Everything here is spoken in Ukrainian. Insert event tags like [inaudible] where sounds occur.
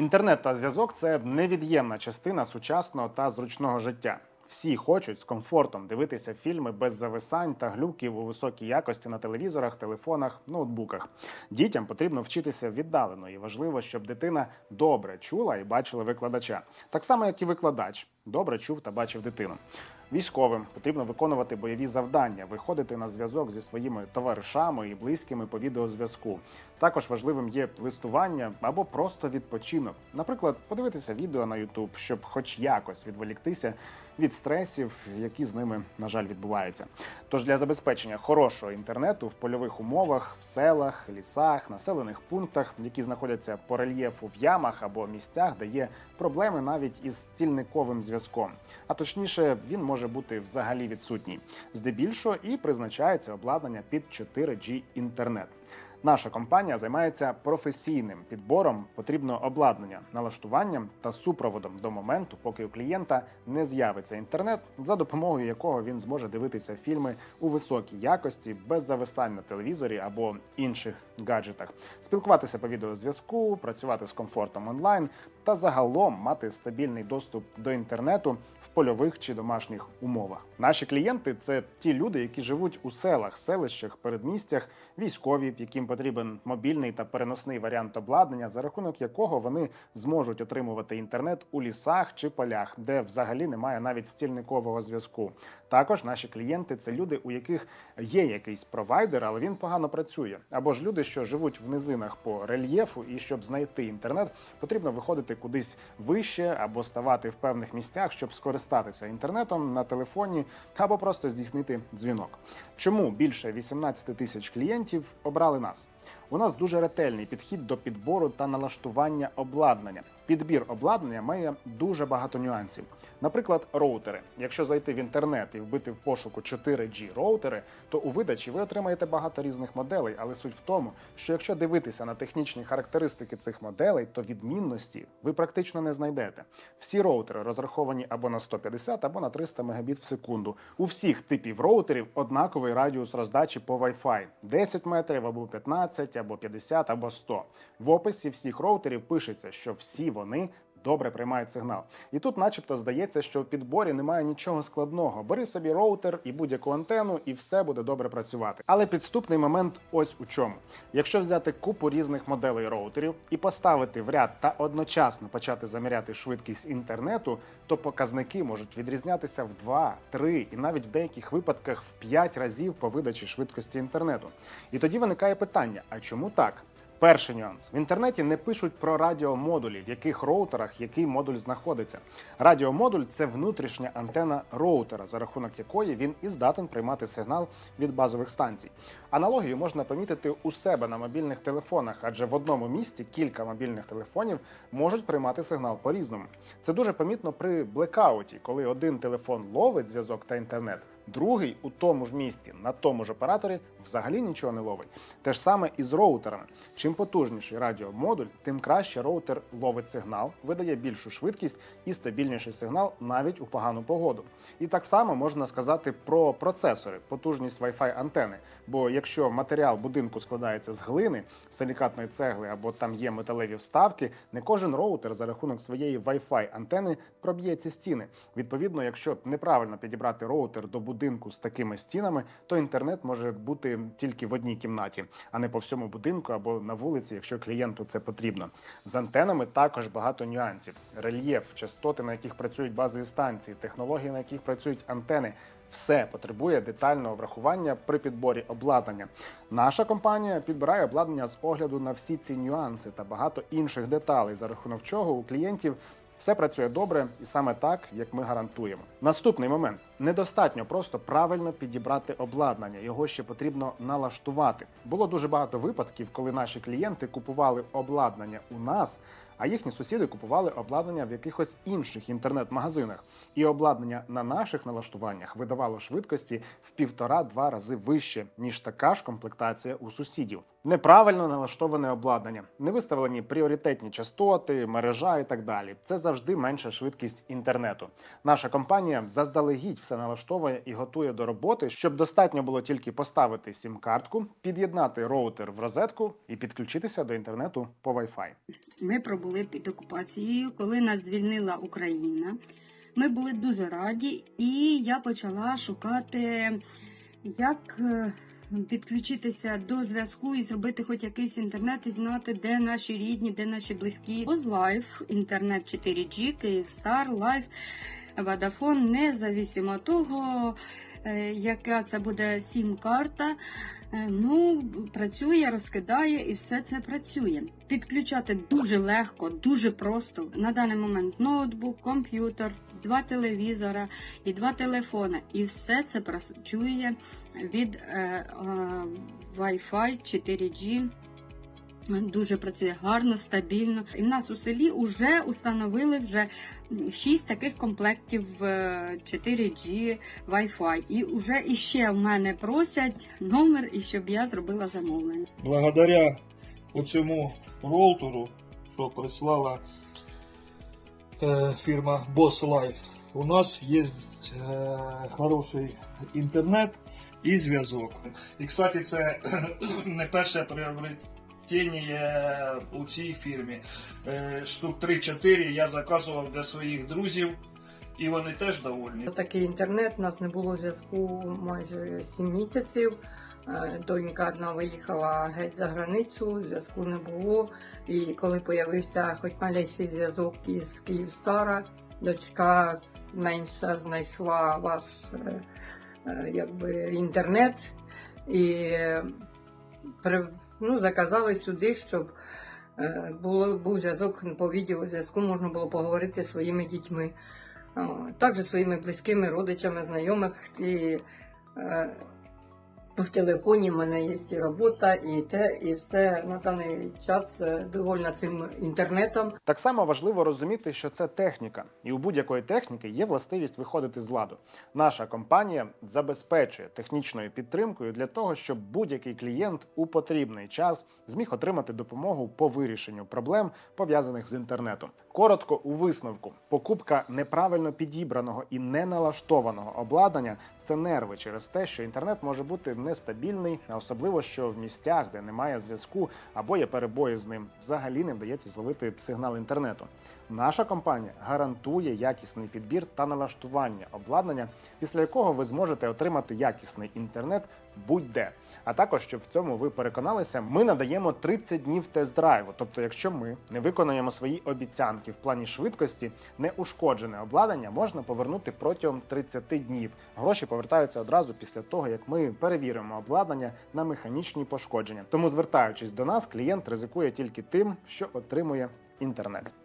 Інтернет та зв'язок це невід'ємна частина сучасного та зручного життя. Всі хочуть з комфортом дивитися фільми без зависань та глюків у високій якості на телевізорах, телефонах, ноутбуках. Дітям потрібно вчитися віддалено, і важливо, щоб дитина добре чула і бачила викладача, так само як і викладач добре чув та бачив дитину. Військовим потрібно виконувати бойові завдання, виходити на зв'язок зі своїми товаришами і близькими по відеозв'язку. Також важливим є листування або просто відпочинок. Наприклад, подивитися відео на YouTube, щоб хоч якось відволіктися від стресів, які з ними, на жаль, відбуваються. Тож для забезпечення хорошого інтернету в польових умовах, в селах, лісах, населених пунктах, які знаходяться по рельєфу в ямах або місцях, де є проблеми навіть із стільниковим зв'язком. А точніше, він може бути взагалі відсутній. Здебільшого і призначається обладнання під 4G інтернет. Наша компанія займається професійним підбором потрібного обладнання, налаштуванням та супроводом до моменту, поки у клієнта не з'явиться інтернет, за допомогою якого він зможе дивитися фільми у високій якості без зависань на телевізорі або інших гаджетах, спілкуватися по відеозв'язку, працювати з комфортом онлайн та загалом мати стабільний доступ до інтернету в польових чи домашніх умовах. Наші клієнти це ті люди, які живуть у селах, селищах, передмістях, військові, яким потрібен мобільний та переносний варіант обладнання, за рахунок якого вони зможуть отримувати інтернет у лісах чи полях, де взагалі немає навіть стільникового зв'язку. Також наші клієнти це люди, у яких є якийсь провайдер, але він погано працює, або ж люди, що живуть в низинах по рельєфу, і щоб знайти інтернет, потрібно виходити кудись вище або ставати в певних місцях, щоб скористатися інтернетом на телефоні або просто здійснити дзвінок. Чому більше 18 тисяч клієнтів обрали нас? У нас дуже ретельний підхід до підбору та налаштування обладнання. Підбір обладнання має дуже багато нюансів. Наприклад, роутери. Якщо зайти в інтернет і вбити в пошуку 4G роутери, то у видачі ви отримаєте багато різних моделей. Але суть в тому, що якщо дивитися на технічні характеристики цих моделей, то відмінності ви практично не знайдете. Всі роутери розраховані або на 150, або на 300 Мбіт в секунду. У всіх типів роутерів однаковий радіус роздачі по Wi-Fi 10 метрів або 15, або 50, або 100. В описі всіх роутерів пишеться, що всі вони. Добре приймають сигнал. І тут, начебто, здається, що в підборі немає нічого складного. Бери собі роутер і будь-яку антенну, і все буде добре працювати. Але підступний момент ось у чому. Якщо взяти купу різних моделей роутерів і поставити в ряд та одночасно почати заміряти швидкість інтернету, то показники можуть відрізнятися в 2, 3 і навіть в деяких випадках в 5 разів по видачі швидкості інтернету. І тоді виникає питання: а чому так? Перший нюанс в інтернеті не пишуть про радіомодулі, в яких роутерах який модуль знаходиться. Радіомодуль це внутрішня антена роутера, за рахунок якої він і здатен приймати сигнал від базових станцій. Аналогію можна помітити у себе на мобільних телефонах, адже в одному місці кілька мобільних телефонів можуть приймати сигнал по-різному. Це дуже помітно при блекауті, коли один телефон ловить зв'язок та інтернет. Другий у тому ж місці на тому ж операторі взагалі нічого не ловить. Те ж саме і з роутерами. Чим потужніший радіомодуль, тим краще роутер ловить сигнал, видає більшу швидкість і стабільніший сигнал навіть у погану погоду. І так само можна сказати про процесори, потужність Wi-Fi антени. Бо якщо матеріал будинку складається з глини, силікатної цегли або там є металеві вставки, не кожен роутер за рахунок своєї Wi-Fi антени проб'є ці стіни. Відповідно, якщо неправильно підібрати роутер до будинку з такими стінами, то інтернет може бути тільки в одній кімнаті, а не по всьому будинку або на вулиці, якщо клієнту це потрібно. З антенами також багато нюансів: рельєф, частоти, на яких працюють базові станції, технології, на яких працюють антени. Все потребує детального врахування при підборі обладнання. Наша компанія підбирає обладнання з огляду на всі ці нюанси та багато інших деталей, за рахунок чого у клієнтів все працює добре і саме так, як ми гарантуємо. Наступний момент: недостатньо просто правильно підібрати обладнання, його ще потрібно налаштувати. Було дуже багато випадків, коли наші клієнти купували обладнання у нас. А їхні сусіди купували обладнання в якихось інших інтернет-магазинах, і обладнання на наших налаштуваннях видавало швидкості в півтора-два рази вище, ніж така ж комплектація у сусідів. Неправильно налаштоване обладнання, не виставлені пріоритетні частоти, мережа і так далі. Це завжди менша швидкість інтернету. Наша компанія заздалегідь все налаштовує і готує до роботи, щоб достатньо було тільки поставити сім-картку, під'єднати роутер в розетку і підключитися до інтернету по Wi-Fi. Ми пробували були під окупацією, коли нас звільнила Україна. Ми були дуже раді, і я почала шукати, як е, підключитися до зв'язку і зробити хоч якийсь інтернет і знати, де наші рідні, де наші близькі. Озлайф, інтернет 4G, Київстар, Лайф, Водафон, независимо того, е, яка це буде сім-карта. Е, Ну, працює, розкидає і все це працює. Підключати дуже легко, дуже просто. На даний момент ноутбук, комп'ютер, два телевізора і два телефони. І все це працює від е, е, Wi-Fi 4G. Дуже працює гарно, стабільно. І в нас у селі вже установили вже 6 таких комплектів е, 4G Wi-Fi. І вже іще в мене просять номер, і щоб я зробила замовлення. благодаря оцьому роутеру, що прислала е, фірма Boss Life, у нас є е, хороший інтернет і зв'язок. І, кстати, це [clears throat] не перше приобретення у цій фірмі. Е, штук 3-4 я заказував для своїх друзів, і вони теж довольні. Такий інтернет, у нас не було зв'язку майже 7 місяців. Е, Донька одна виїхала геть за границю, зв'язку не було. І коли з'явився хоч малейший зв'язок із Київстара, дочка менша знайшла ваш е, якби, інтернет і ну, заказали сюди, щоб е, було, був зв'язок по відеозв'язку, можна було поговорити зі своїми дітьми. Також своїми близькими родичами, знайомих. І е, в телефоні в мене є і робота, і те, і все на даний час е, довольна цим інтернетом. Так само важливо розуміти, що це техніка, і у будь-якої техніки є властивість виходити з ладу. Наша компанія забезпечує технічною підтримкою для того, щоб будь-який клієнт у потрібний час зміг отримати допомогу по вирішенню проблем пов'язаних з інтернетом. Коротко у висновку: покупка неправильно підібраного і неналаштованого обладнання це нерви через те, що інтернет може бути нестабільний, а особливо що в місцях, де немає зв'язку або є перебої з ним, взагалі не вдається зловити сигнал інтернету. Наша компанія гарантує якісний підбір та налаштування обладнання, після якого ви зможете отримати якісний інтернет будь-де. А також, щоб в цьому ви переконалися, ми надаємо 30 днів тест-драйву. Тобто, якщо ми не виконуємо свої обіцянки в плані швидкості, неушкоджене обладнання можна повернути протягом 30 днів. Гроші повертаються одразу після того, як ми перевіримо обладнання на механічні пошкодження. Тому, звертаючись до нас, клієнт ризикує тільки тим, що отримує інтернет.